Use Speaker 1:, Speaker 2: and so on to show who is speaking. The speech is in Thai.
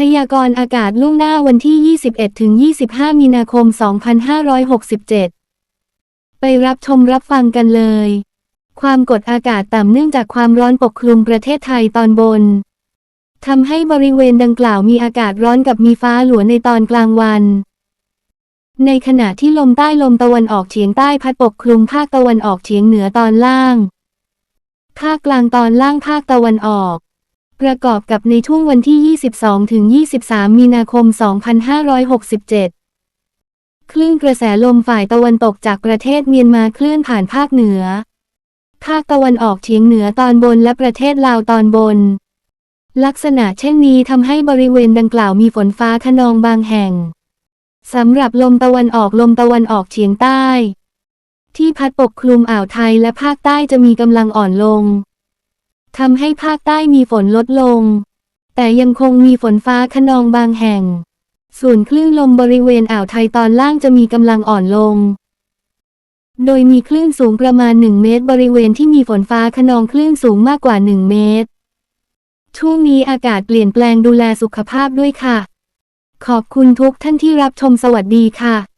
Speaker 1: พยากรณ์อากาศล่วงหน้าวันที่ 21ถึง25 มีนาคม 2567 ไปรับชมรับฟังกันเลย ความกดอากาศต่ำเนื่องจากความร้อนปกคลุมประเทศไทยตอนบน ทำให้บริเวณดังกล่าวมีอากาศร้อนกับมีฟ้าหลวในตอนกลางวัน ในขณะที่ลมใต้ลมตะวันออกเฉียงใต้พัดปกคลุมภาคตะวันออกเฉียงเหนือตอนล่าง ภาคกลางตอนล่างภาคตะวันออก ประกอบกับในช่วงวันที่ 22 ถึง 23 มีนาคม 2567 คลื่นกระแสลมฝ่ายตะวันตกจากประเทศเมียนมาเคลื่อนผ่านภาคเหนือ ภาคตะวันออกเฉียงเหนือตอนบนและประเทศลาวตอนบน ลักษณะเช่นนี้ทำให้บริเวณดังกล่าวมีฝนฟ้าคะนองบางแห่ง สำหรับลมตะวันออกลมตะวันออกเฉียงใต้ ที่พัดปกคลุมอ่าวไทยและภาคใต้จะมีกำลังอ่อนลง ทำให้ภาคใต้มีฝนลดลง แต่ยังคงมีฝนฟ้าคะนองบางแห่ง ส่วนคลื่นลมบริเวณอ่าวไทยตอนล่างจะมีกำลังอ่อนลง โดยมีคลื่นสูงประมาณ 1 เมตร บริเวณที่มีฝนฟ้าคะนองคลื่นสูงมากกว่า 1 เมตร ช่วงนี้อากาศเปลี่ยนแปลงดูแลสุขภาพด้วยค่ะ ขอบคุณทุกท่านที่รับชมสวัสดีค่ะ